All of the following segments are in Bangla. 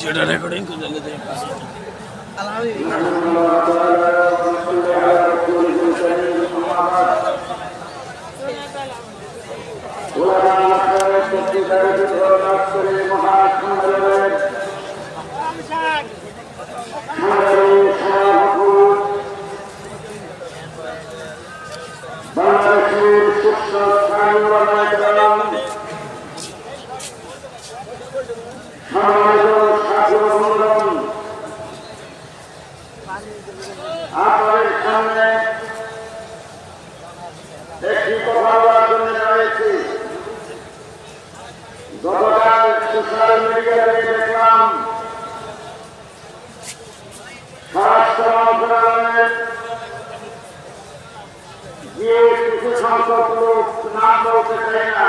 যেটা রেকর্ডিং করতে বাংলাদেশের শিক্ষক আপনাদের সামনে একটি কথা বলার জন্য দাঁড়িয়েছি গতকাল সোশ্যাল মিডিয়াতে দেখলাম স্বরাষ্ট্র মন্ত্রণালয়ের যে কিছু সংখ্যক লোক নাম বলতে চাই না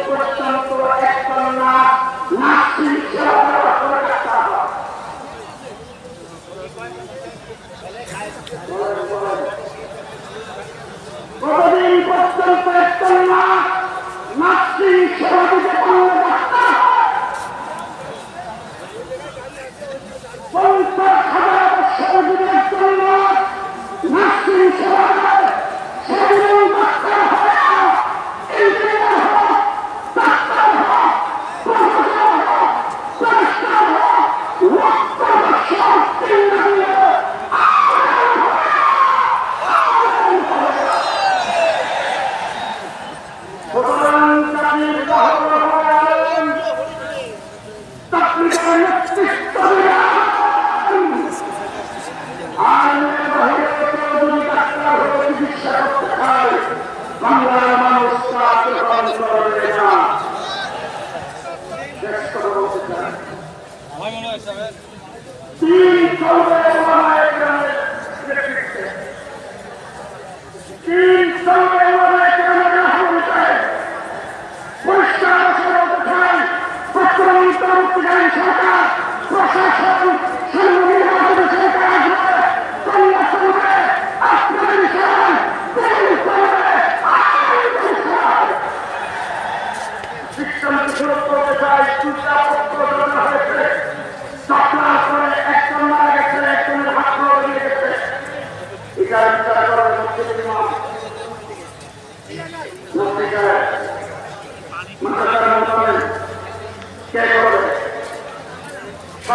পর্যন্ত একজন না মাতৃত্ব কতদিন পর্যন্ত একজন না মাতৃত্ব পঞ্চাশ হাজার বছর জীবনের জন্য মাতৃত্ব বাংলার মানুষ কাকে পালন করবে না ঠিক করবে